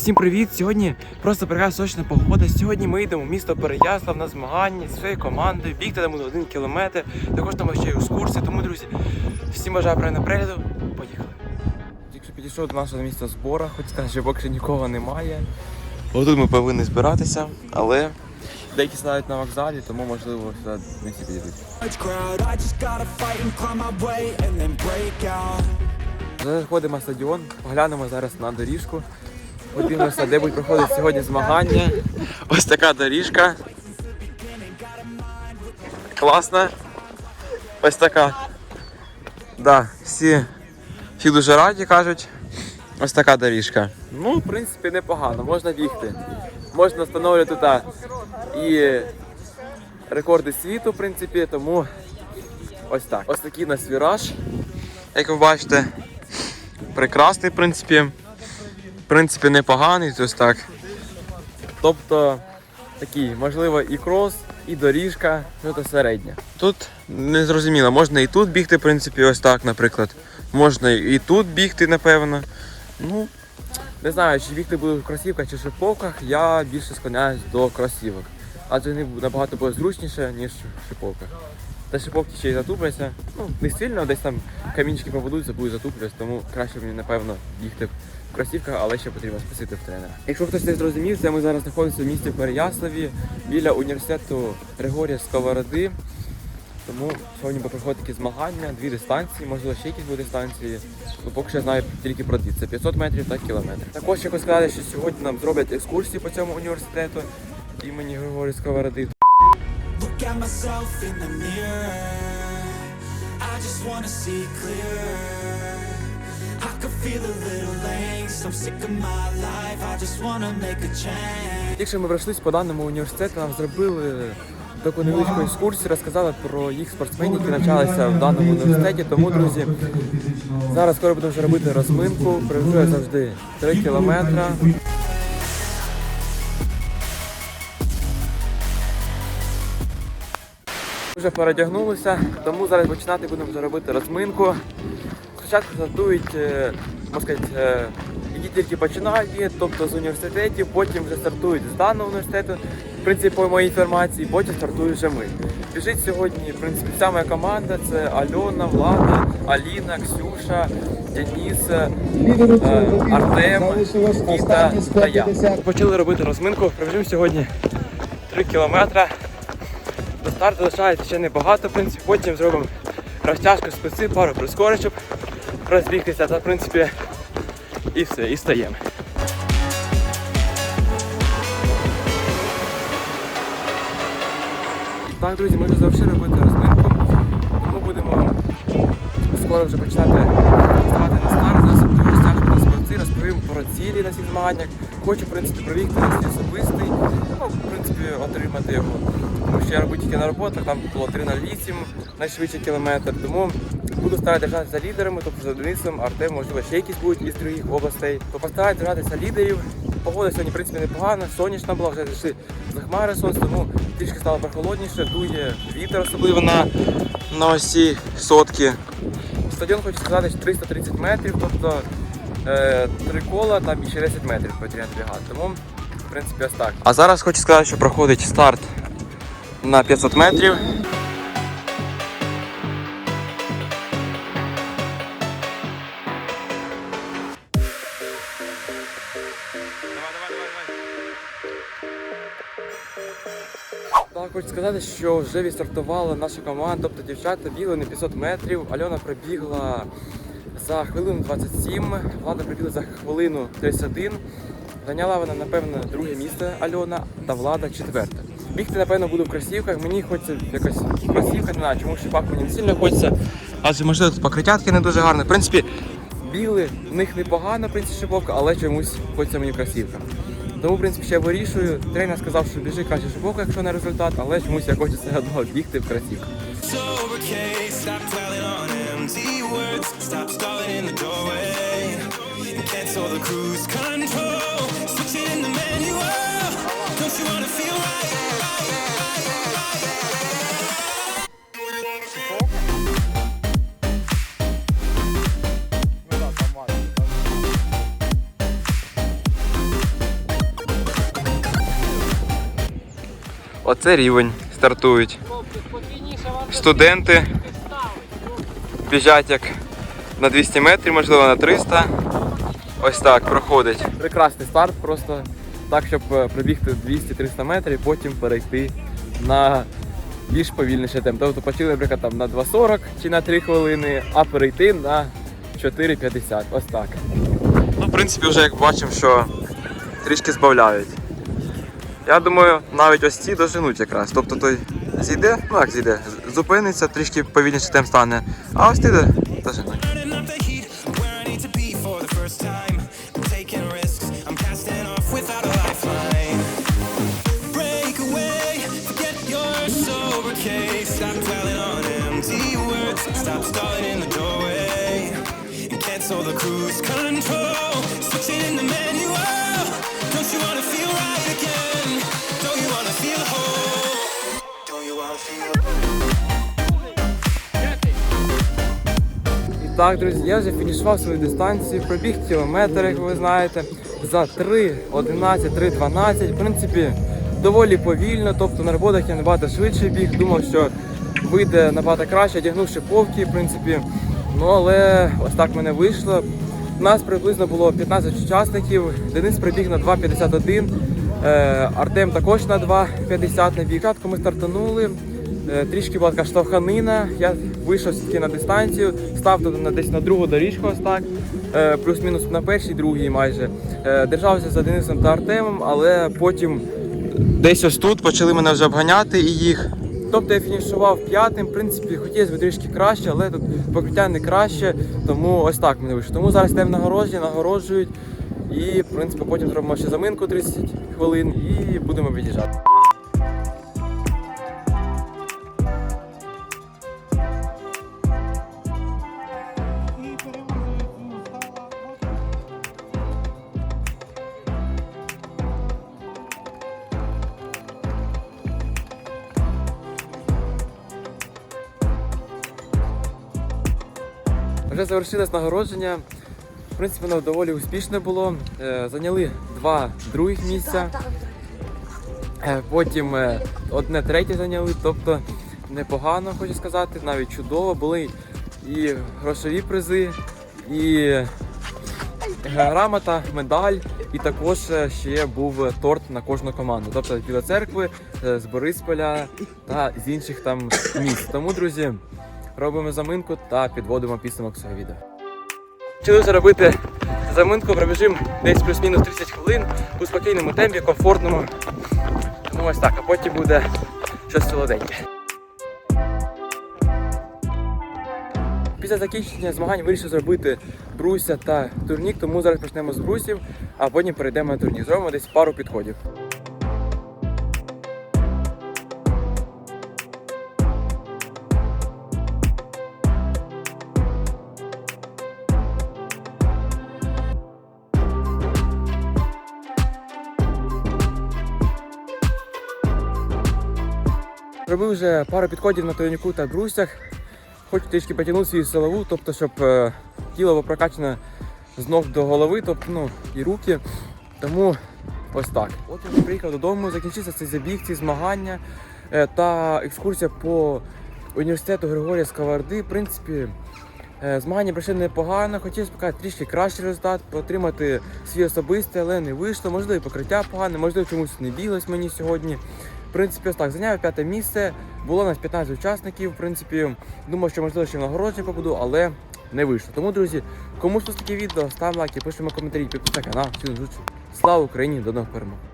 Всім привіт! Сьогодні просто прекрасна сочна погода. Сьогодні ми йдемо в місто Переяслав на змагання зі своєю командою. Бігти там буде один кілометр. Також там ще й екскурсії. Тому, друзі, всім бажаю приємного перегляду. Поїхали. Якщо підійшов до нашого міста збора, хоч сказати, що поки нікого немає. Отут ми повинні збиратися, але деякі сідають на вокзалі, тому можливо сюди не всі підійдуть. large crowd. I just gotta fight and climb my way and then break out. Зараз ходимо на стадіон, поглянемо зараз на доріжку. Подивимося, де будуть проходити сьогодні змагання. Ось така доріжка. Класна. Ось така. Да, всі, всі дуже раді кажуть. Ось така доріжка. Ну, в принципі, непогано, можна бігти. Можна встановлювати тут і рекорди світу, в принципі, тому ось так. Ось такий у нас віраж, як ви бачите. Прекрасний, в принципі. В принципі, непоганий, ось так. Тобто такий, можливо, і крос, і доріжка, ну то середня. Тут не зрозуміло, можна і тут бігти, в принципі, ось так, наприклад. Можна і тут бігти, напевно. Ну, не знаю, чи бігти буду в кросівках чи шиповках, я більше склоняюсь до кросівок. Адже вони набагато буде зручніше, ніж в шиповках. Та шиповки ще й затупляться. Ну, не сильно, десь там камінчики попадуться, будуть затуплятися, тому краще мені, напевно, бігти в кросівках, але ще потрібно спросити в тренера. Якщо хтось не зрозумів, це ми зараз знаходимося в місті Переяславі біля університету Григорія Сковороди. Тому сьогодні буде проходити такі змагання, дві дистанції, можливо, ще якісь будуть дистанції. Ну, поки що я знаю тільки про дві. Це 500 метрів та кілометр. Також хочу сказати, що сьогодні нам зроблять екскурсії по цьому університету імені Григорія Сковороди. Look at myself in the mirror. I just wanna see clearer. I could feel a little angst. I'm sick of my life. I just wanna make a change. Тільки що ми пройшлись по даному університету, нам зробили таку невеличку екскурсію, розказали про їх спортсменів, які навчалися в даному університеті. Тому, друзі, зараз скоро будемо вже робити розминку. Я завжди 3 кілометри. Вже передягнулися, тому зараз починати будемо вже робити розминку. Спочатку стартують, е, можна сказати, е, які тільки починають тобто з університетів, потім вже стартують з даного університету, в принципі, по моїй інформації, потім стартують вже ми. Біжить сьогодні, в принципі, вся моя команда це Альона, Влада, Аліна, Ксюша, Деніс, е, Артем, Віта та я. Почали робити розминку, пробіжимо сьогодні 3 кілометри. До старту лишається ще небагато, в принципі, потім зробимо розтяжку списи, пару прискорень, щоб розбігтися, та в принципі і все, і стаємо. Так, друзі, ми вже завершили робити розминку. Тому будемо скоро вже починати ставати на старт, цілі на всіх змаганнях. Хочу, в принципі, провігти свій особистий, ну, в принципі, отримати його. Тому що я робив тільки на роботах, там було 3.08 найшвидший кілометр. Тому буду старатися держатися лідерами, тобто за Денисом, Артем, можливо, ще якісь будуть із других областей. То постараюсь держатися лідерів. Погода сьогодні, в принципі, непогана, сонячна була, вже зайшли за сонця, тому трішки стало прохолодніше, дує вітер, особливо на, на осі сотки. Стадіон хочу сказати, що 330 метрів, тобто три кола там і ще 10 метрів потрібно бігати. Тому, в принципі, ось так. А зараз хочу сказати, що проходить старт на 500 метрів. Так, хочу сказати, що вже відстартувала наша команда, тобто дівчата бігли на 500 метрів. Альона пробігла за хвилину 27, Влада пробігла за хвилину 31. Зайняла вона, напевно, друге місце Альона та Влада четверте. Бігти, напевно, буду в кросівках. Мені хочеться якось кросівка, не знаю, чому шипак мені не сильно хочеться. Адже можливо тут покриття не дуже гарне. В принципі, бігли, в них непогано, в принципі, шиповка, але чомусь хочеться мені кросівка. Тому, в принципі, ще вирішую. Тренер сказав, що біжи краще шиповка, якщо не результат, але чомусь я хочу все одно бігти в кросівках. the cruise control, switching the manual. Don't you wanna feel right? Оце рівень стартують. Студенти біжать як на 200 метрів, можливо, на 300. Ось так проходить. Прекрасний старт, просто так, щоб е, пробігти 200-300 метрів, потім перейти на більш повільніший темп. Тобто почали, наприклад, там на 2.40 чи на 3 хвилини, а перейти на 4.50. Ось так. Ну, в принципі, вже як бачимо, що трішки збавляють. Я думаю, навіть ось ці доженуть якраз. Тобто той зійде, ну як зійде, зупиниться, трішки повільніше темп стане, а ось ті доженуть. Stop stalling in the doorway. And cancel the cruise control, switching in the manual. Don't you wanna feel right again? Don't you wanna feel whole? Don't you wanna feel І так, друзі, я вже фінішував свою дистанцію, пробіг кілометр, як ви знаєте, за 3.11, 3.12. В принципі, доволі повільно, тобто на роботах я набагато швидше біг, думав, що вийде набагато краще, одягнувши повки, в принципі. Ну але ось так мене вийшло. У нас приблизно було 15 учасників. Денис прибіг на 2.51, е, Артем також на 2.50 на бійкатку ми стартанули. Е, Трішки була така штовханина. Я вийшов все-таки на дистанцію, став тут на десь на другу доріжку, ось так, е, плюс-мінус на першій, другій майже. Держався за Денисом та Артемом, але потім десь ось тут почали мене вже обганяти і їх. Тобто я фінішував п'ятим, в принципі, хотілося б трішки краще, але тут покриття не краще, тому ось так мені вийшло. Тому зараз йдемо нагороджі, нагороджують. І, в принципі, потім зробимо ще заминку 30 хвилин і будемо від'їжджати. Вже завершилось нагородження. В принципі, воно доволі успішне було. Е, Зайняли два других місця. Е, Потім е, одне третє зайняли, тобто непогано, хочу сказати, навіть чудово. Були і грошові призи, і грамота, медаль, і також ще був торт на кожну команду. Тобто з Білої церкви, з Борисполя та з інших там міст. Тому, друзі, робимо заминку та підводимо підсумок цього відео. Вже робити заминку, пробіжимо десь плюс-мінус 30 хвилин у спокійному темпі, комфортному. Ну ось так, а потім буде щось солоденьке. Після закінчення змагань вирішив зробити бруся та турнік, тому зараз почнемо з брусів, а потім перейдемо на турнік. Зробимо десь пару підходів. Робив вже пару підходів на турніку та брусях. Хочу трішки потягнути свою силову, тобто, щоб е, тіло було прокачане з ног до голови, тобто ну, і руки. Тому ось так. От я приїхав додому, закінчився цей забіг, ці змагання е, та екскурсія по університету Григорія Сковороди. В принципі, е, змагання пройшли непогано, хотів показати трішки кращий результат, отримати свій особистий, але не вийшло. Можливо, і покриття погане, можливо, чомусь не біглось мені сьогодні. В принципі, ось так, зайняв п'яте місце. Було нас 15 учасників. В принципі, думав, що можливо ще в нагородження побуду, але не вийшло. Тому, друзі, кому сподобалось таке відео, став лайки, пишемо коментарі, підписуйся на канал. Всім зустрічі. Слава Україні! До нових перемог!